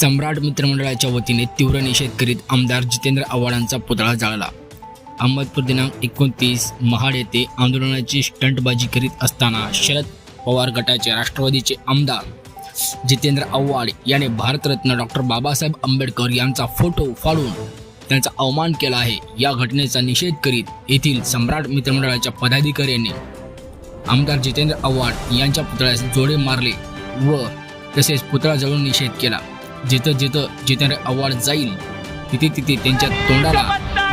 सम्राट मित्रमंडळाच्या वतीने तीव्र निषेध करीत आमदार जितेंद्र आव्हाडांचा पुतळा जाळला. अहमदपूर दिनांक एकोणतीस महाड येथे आंदोलनाची स्टंटबाजी करीत असताना शरद पवार गटाचे राष्ट्रवादीचे आमदार जितेंद्र आव्हाड याने भारतरत्न डॉक्टर बाबासाहेब आंबेडकर यांचा फोटो फाडून त्यांचा अवमान केला आहे. या घटनेचा निषेध करीत येथील सम्राट मित्रमंडळाच्या पदाधिकाऱ्यांनी आमदार जितेंद्र आव्हाड यांच्या पुतळ्यास जोडे मारले व तसेच पुतळा जळून निषेध केला. जिथं जिथं जितेंद्र आव्हाड जाईल तिथे तिथे त्यांच्या तोंडाला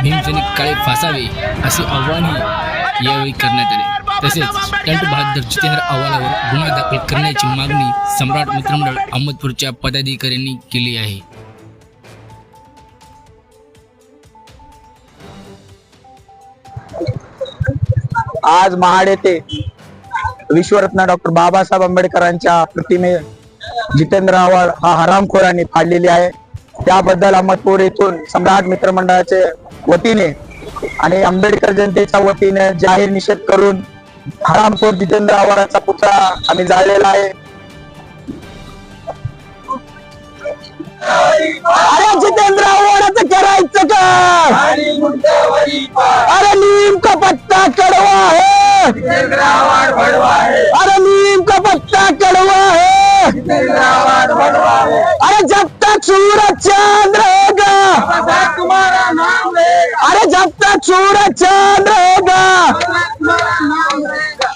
भीमसैनिक काळे फासावे असे आव्हानही यावेळी करण्यात आले. तसेच टंट बहादर जितेंद्र आव्हाडावर गुन्हा दाखल करण्याची मागणी सम्राट मित्रमंडळ अहमदपूरच्या पदाधिकाऱ्यांनी केली आहे. आज महाड येथे विश्वरत्न डॉक्टर बाबासाहेब आंबेडकरांच्या प्रतिमे जितेंद्र आव्हाड हा हरामखोरांनी फाडलेली आहे. त्याबद्दल अहमदपूर येथून सम्राट मित्रमंडळाचे वतीने आणि आंबेडकर जनतेच्या वतीने जाहीर निषेध करून हरामखोर जितेंद्र आव्हाडांचा पुतळा आम्ही जाळलेला आहे. अरे जितेंद्र आव्हाडाचं करायचं का? अरे नीम का पत्ता कड़वा है. अरे नीम का पत्ता कड़वा है अरे जब तक सूरज चांद रहेगा। तुम्हारा नाम रहेगा अरे जब तक सूरज चांद रहेगा। तुम्हारा नाम रहेगा